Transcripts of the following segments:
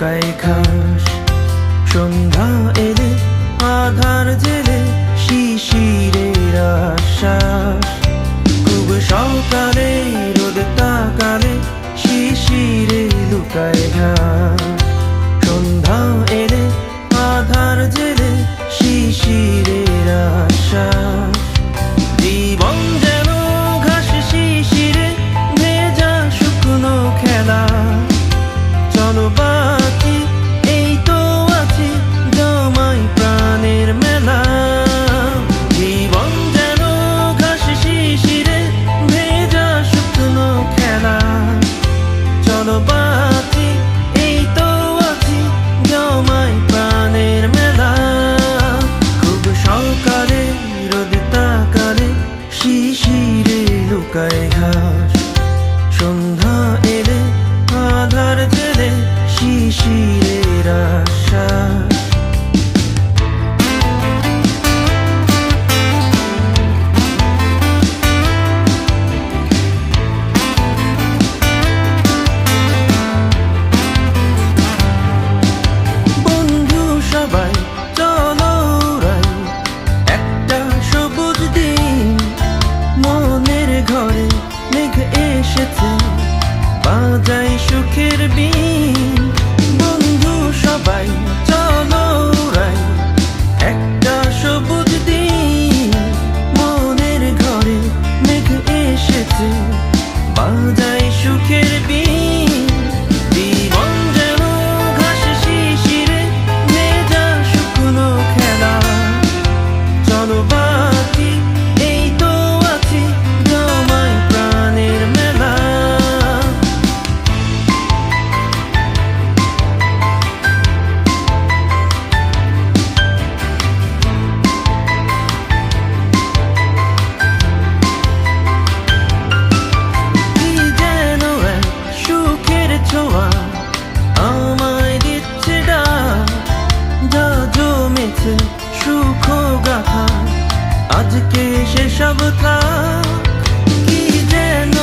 শুকাই ঘাস, সন্ধ্যা এলে আধার জেলে শিশিরের আশ্বাস খুব সকালে রোদ তাকালে শিশিরে লুকায় ঘাস। শুকায় ঘাস। সন্ধ্যা এলে আধার জেলে শিশিরে জমেছে সুখ গাথা। আজকে সেসব থাক কি যেন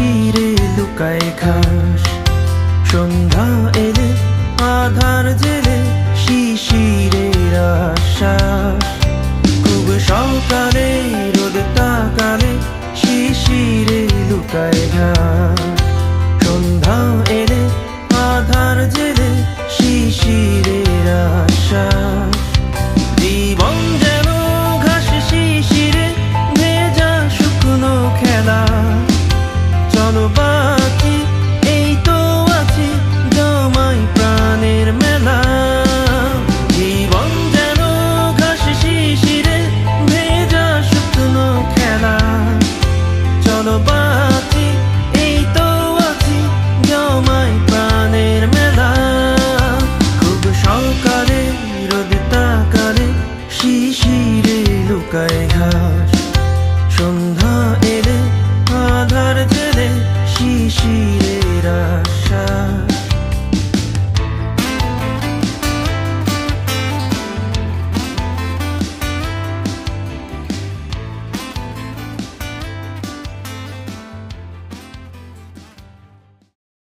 চিরে লুকায় ঘাস। সন্ধ্যা এলে আধার জেলে শিশিরের আশ্বাস। খুব সকালে